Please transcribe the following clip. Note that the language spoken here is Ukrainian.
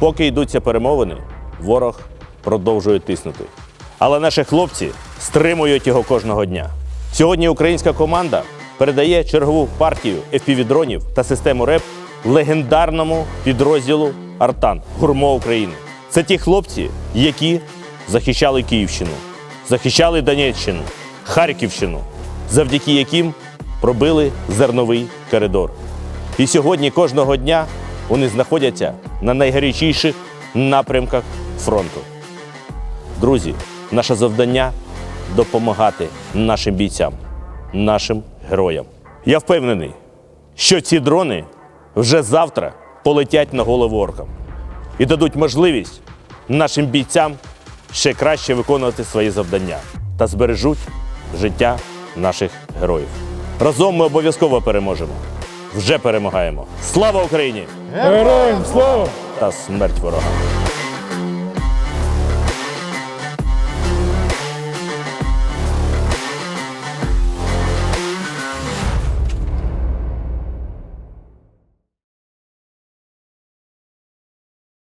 Поки йдуться перемовини, ворог продовжує тиснути. Але наші хлопці стримують його кожного дня. Сьогодні українська команда передає чергову партію FPV-дронів та систему РЕП легендарному підрозділу Артан Гурмо України. Це ті хлопці, які захищали Київщину, захищали Донеччину, Харківщину, завдяки яким пробили зерновий коридор. І сьогодні кожного дня вони знаходяться на найгарячіших напрямках фронту. Друзі, наше завдання допомагати нашим бійцям, нашим героям. Я впевнений, що ці дрони вже завтра полетять на голову оркам і дадуть можливість нашим бійцям ще краще виконувати свої завдання та збережуть життя наших героїв. Разом ми обов'язково переможемо. Вже перемагаємо. Слава Україні Героям слава! та смерть ворогам!